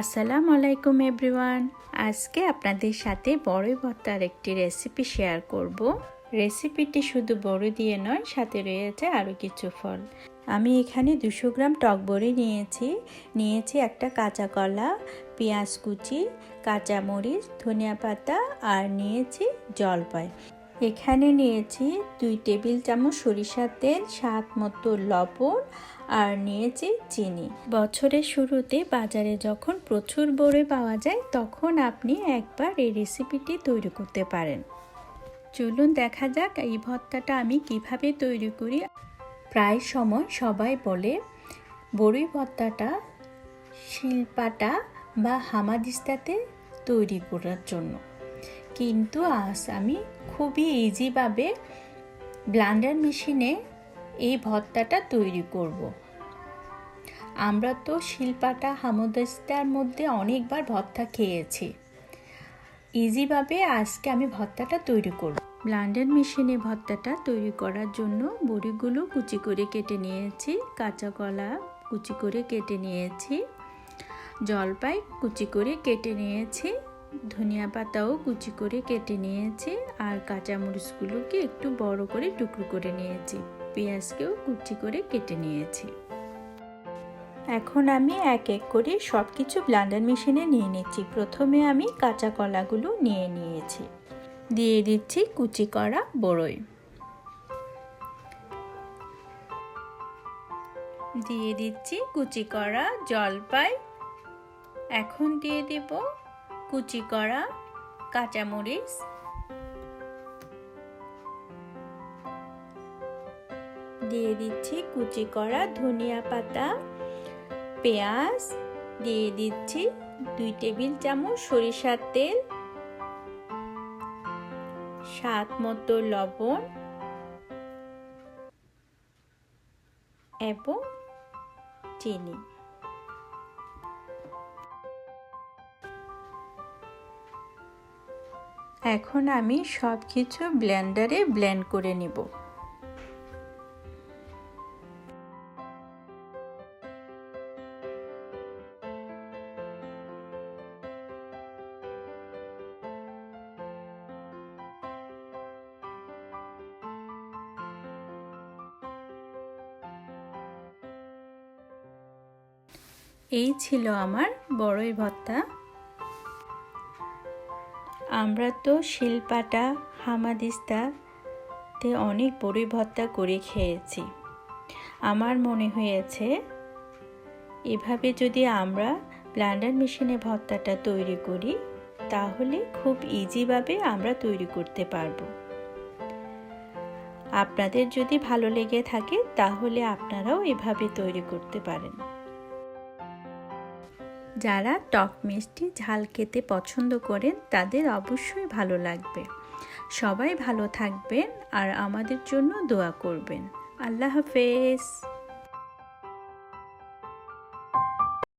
আসসালামু আলাইকুম এভরিওয়ান। আজকে আপনাদের সাথে বড়ই ভর্তার একটি রেসিপি শেয়ার করব। রেসিপিটি শুধু বড় দিয়ে নয়, সাথে রয়েছে আরও কিছু ফল। আমি এখানে দুশো গ্রাম টক বড়ি নিয়েছি। নিয়েছি একটা কাঁচা কলা, পেঁয়াজ কুচি, কাঁচামরিচ, ধনিয়া পাতা আর নিয়েছি জলপাই। এখানে নিয়েছি দুই টেবিল চামচ সরিষার তেল, স্বাদ মতো লবণ আর নিয়েছি চিনি। বছরের শুরুতে বাজারে যখন প্রচুর বড়ি পাওয়া যায়, তখন আপনি একবার এই রেসিপিটি তৈরি করতে পারেন। চলুন দেখা যাক এই ভর্তাটা আমি কীভাবে তৈরি করি। প্রায় সময় সবাই বলে, বড়ি ভর্তাটা শিল্পাটা বা হামাদিস্তাতে তৈরি করার জন্য। কিন্তু আজ আমি খুবই ইজিভাবে ব্লান্ডার মেশিনে এই ভর্তাটা তৈরি করব। আমরা তো শিল্পাটা, হামদাস্তার মধ্যে অনেকবার ভর্তা খেয়েছি ইজিভাবে আজকে আমি ভর্তাটা তৈরি করব ব্লান্ডার মেশিনে ভর্তাটা তৈরি করার জন্য বড়িগুলো কুচি করে কেটে নিয়েছি, কাঁচা কলা কুচি করে কেটে নিয়েছি, জলপাই কুচি করে কেটে নিয়েছি ধনিয়া পাতাও কুচি করে কেটে নিয়েছি আর কাঁচামরিচগুলোকে একটু বড় করে টুকরো করে নিয়েছি। পেঁয়াজকেও কুচি করে কেটে নিয়েছি। এখন আমি এক এক করে সব কিছু ব্লান্ডার মেশিনে নিয়ে নিচ্ছি। প্রথমে আমি কাঁচা কলাগুলো নিয়ে নিয়েছি। দিয়ে দিচ্ছি কুচি করা বড়ই। দিয়ে দিচ্ছি কুচি করা জলপাই। এখন দিয়ে দেব কুচি করা কাঁচামরিচ। দিয়ে দিচ্ছি কুচি করা ধনিয়া পাতা, পেঁয়াজ। দিয়ে দিচ্ছি দুই টেবিল চামচ সরিষার তেল। স্বাদ মতো লবণ। এবং চিনি। এখন আমি সব কিছু ব্লেন্ডারে ব্লেন্ড করে নিব। এই ছিল আমার বড়ই ভর্তা আমরা তো শিলপাটা হামাদিস্তাতে অনেক বড়ই ভর্তা করে খেয়েছি। আমার মনে হয়েছে, এভাবে যদি আমরা ব্লান্ডার মেশিনে ভর্তাটা তৈরি করি, তাহলে খুব ইজিভাবে আমরা তৈরি করতে পারব। আপনাদের যদি ভালো লেগে থাকে, তাহলে আপনারাও এভাবে তৈরি করতে পারেন। যারা টক মিষ্টি ঝাল খেতে পছন্দ করেন, তাদের অবশ্যই ভালো লাগবে। সবাই ভালো থাকবেন আর আমাদের জন্য দোয়া করবেন। আল্লাহ হাফেজ।